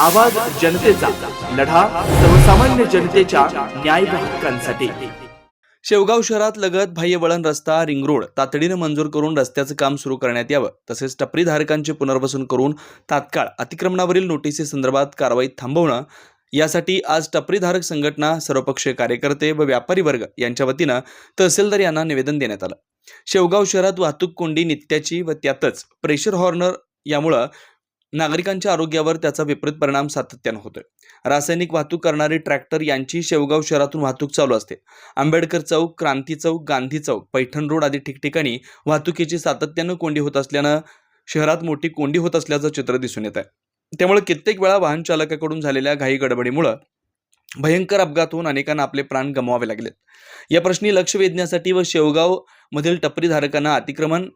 आवाज जनतेचा लढा सर्वसामान्य जनतेच्या न्याय हक्कांसाठी. शेवगाव शहरात लगत बाह्य वळण रस्ता रिंग रोड तातडीनं मंजूर करून रस्त्याचं काम सुरू करण्यात यावं. तसेच टपरीधारकांचे पुनर्वसन करून तात्काळ अतिक्रमणावरील नोटिसी संदर्भात कारवाई थांबवणं. यासाठी आज टपरीधारक संघटना सर्वपक्षीय कार्यकर्ते व व्यापारी वर्ग यांच्या वतीनं तहसीलदार यांना निवेदन देण्यात आलं. शेवगाव शहरात वाहतूक कोंडी नित्याची व त्यातच प्रेशर हॉर्नर यामुळं नागरिकांच्या आरोग्यावर त्याचा विपरीत परिणाम सातत्यानं होतोय. रासायनिक वाहतूक करणारे ट्रॅक्टर यांची शेवगाव शहरातून वाहतूक चालू असते. आंबेडकर चौक क्रांती चौक गांधी चौक पैठण रोड आदी ठिकठिकाणी वाहतुकीची सातत्यानं कोंडी होत असल्यानं शहरात मोठी कोंडी होत असल्याचं चित्र दिसून येत आहे त्यामुळे कित्येक वेळा वाहन चालकाकडून झालेल्या घाई गडबडीमुळं भयंकर अपघात होऊन अनेकांना आपले प्राण गमवावे लागलेत. या प्रश्नी लक्ष वेधण्यासाठी व शेवगाव मधील टपरीधारकांना अतिक्रमण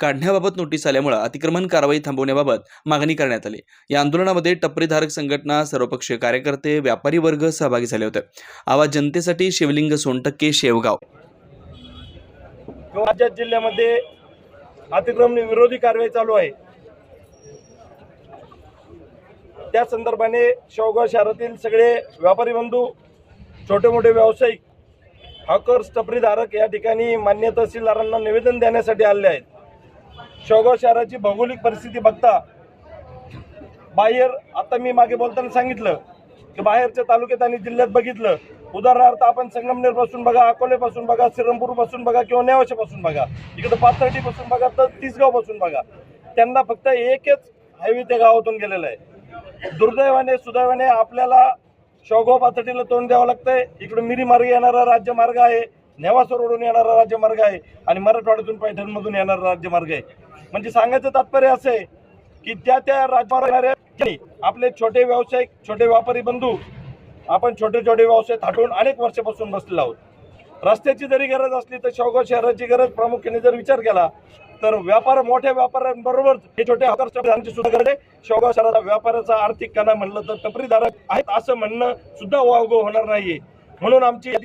काढण्याबाबत नोटीस आल्यामुळे अतिक्रमण कारवाई थांबवण्याबाबत मागणी करण्यात आली. या आंदोलनामध्ये टपरीधारक संघटना सर्वपक्षीय कार्यकर्ते व्यापारी वर्ग सहभागी झाले होते. आवाज जनतेसाठी शिवलिंग सोनटक्के शेवगाव. राज्यात जिल्ह्यामध्ये अतिक्रमण विरोधी कारवाई चालू आहे. त्या संदर्भाने शेवगाव शहरातील सगळे व्यापारी बंधू छोटे मोठे व्यावसायिक हॉकर्स टपरीधारक या ठिकाणी मान्य तहसीलदारांना निवेदन देण्यासाठी आले आहेत. शेवगाव शहराची भौगोलिक परिस्थिती बघता बाहेर आता मी मागे बोलताना सांगितलं की बाहेरच्या तालुक्यात आणि जिल्ह्यात बघितलं उदाहरणार्थ आपण संगमनेरपासून बघा अकोले पासून बघा श्रीरामपूरपासून बघा किंवा नेवाशे पासून बघा इकडं पाथर्डी पासून बघा तर तिसगावपासून बघा. त्यांना फक्त एकच हायवे त्या गावातून गेलेला आहे. दुर्दैवाने सुदैवाने आपल्याला शेवगाव पाथर्डीला तोंड द्यावं लागतंय. इकडे मिरी मार्ग येणारा राज्यमार्ग आहे नेवासा रोडून येणारा राज्यमार्ग आहे आणि मराठवाड्यातून पैठणमधून येणारा राज्यमार्ग आहे. म्हणजे सांगायचं तात्पर्य असं आहे की त्या त्या राजमार्गाने आपले छोटे व्यावसायिक छोटे व्यापारी बंधू आपण छोटे छोटे व्यवसाय थाटून अनेक वर्षापासून बसलेलो आहोत. रस्त्याची जरी गरज असली तर शेवगाव शहराची गरज प्रामुख्याने जर विचार केला तर व्यापार मोठ्या व्यापाऱ्यांबरोबर हे छोटे हॉकर्सची सुद्धा गरज आहे. शेवगाव शहराचा व्यापाराचा आर्थिक कणा म्हणलं तर टपरीधारक आहेत असं म्हणणं सुद्धा वावगं होणार नाहीये. म्हणून आमची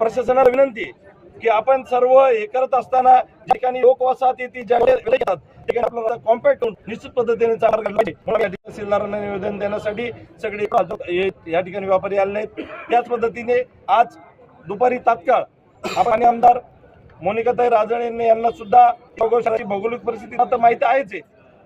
प्रशासनाला विनंती आहे की आपण सर्व हे करत असताना ज्या ठिकाणी लोकवसाहत येते ज्या आपल्याला कॉम्पॅक्ट होऊन निश्चित पद्धतीने चार पाहिजे. म्हणून या तहसीलदारांना निवेदन देण्यासाठी सगळे या ठिकाणी व्यापारी आले आहेत. त्याच पद्धतीने आज दुपारी तात्काळ आपण आमदार मोनिकाताई राजळे यांना सुद्धा शेवगाव शहराची भौगोलिक परिस्थिती आता माहिती आहेच आहे.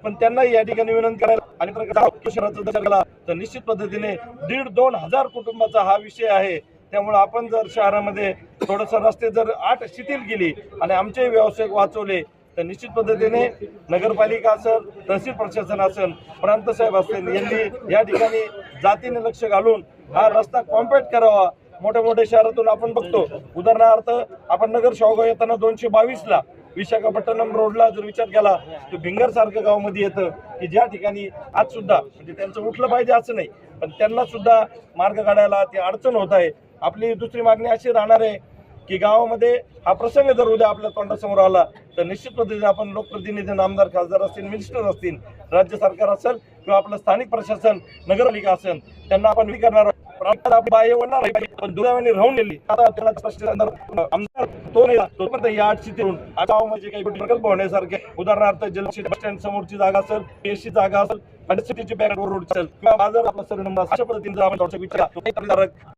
पण त्यांनाही या ठिकाणी विनंती करायला आणि प्रकार शहराचा जर केला तर निश्चित पद्धतीने दीड दोन हजार कुटुंबाचा हा विषय आहे. त्यामुळे आपण जर शहरामध्ये थोडंसं रस्ते जर आठ शिथिल केली आणि आमचे व्यावसायिक वाचवले तर निश्चित पद्धतीने नगरपालिका असेल तहसील प्रशासन असेल प्रांत साहेब असतील यांनी या ठिकाणी जातीने लक्ष घालून हा रस्ता कॉम्पॅक्ट करावा. मोठ्या मोठ्या शहरातून आपण बघतो. उदाहरणार्थ आपण नगर शेवगाव येताना दोनशे बावीसला विशाखापट्टणम रोडला जर विचार केला तर भिंगर सारखं गावामध्ये येतं की ज्या ठिकाणी आज सुद्धा म्हणजे त्यांचं उठलं पाहिजे असं नाही पण त्यांना सुद्धा मार्ग काढायला ते अडचण होत आहे. आपली दुसरी मागणी अशी राहणार आहे की गावामध्ये हा प्रसंग जर उद्या आपल्या तोंडासमोर आला तर निश्चित पद्धतीने आपण लोकप्रतिनिधी आमदार खासदार असतील मिनिस्टर असतील राज्य सरकार असेल किंवा आपलं स्थानिक प्रशासन नगरपालिका असेल त्यांना आपण हे करणार पण आता राहून गेली. आता त्याला आमदार तो नाही. तोपर्यंत या आठ शितीरून गावामध्ये म्हणजे काही प्रकल्प होण्यासारखे. उदाहरणार्थ जलशी बस स्टँड समोरची जागा असेल पेशी जागा असेल आणि सिटीची बॅक रोड असेल किंवा बाजार आपला सर नंबर अशा पद्धतीने आपण विचार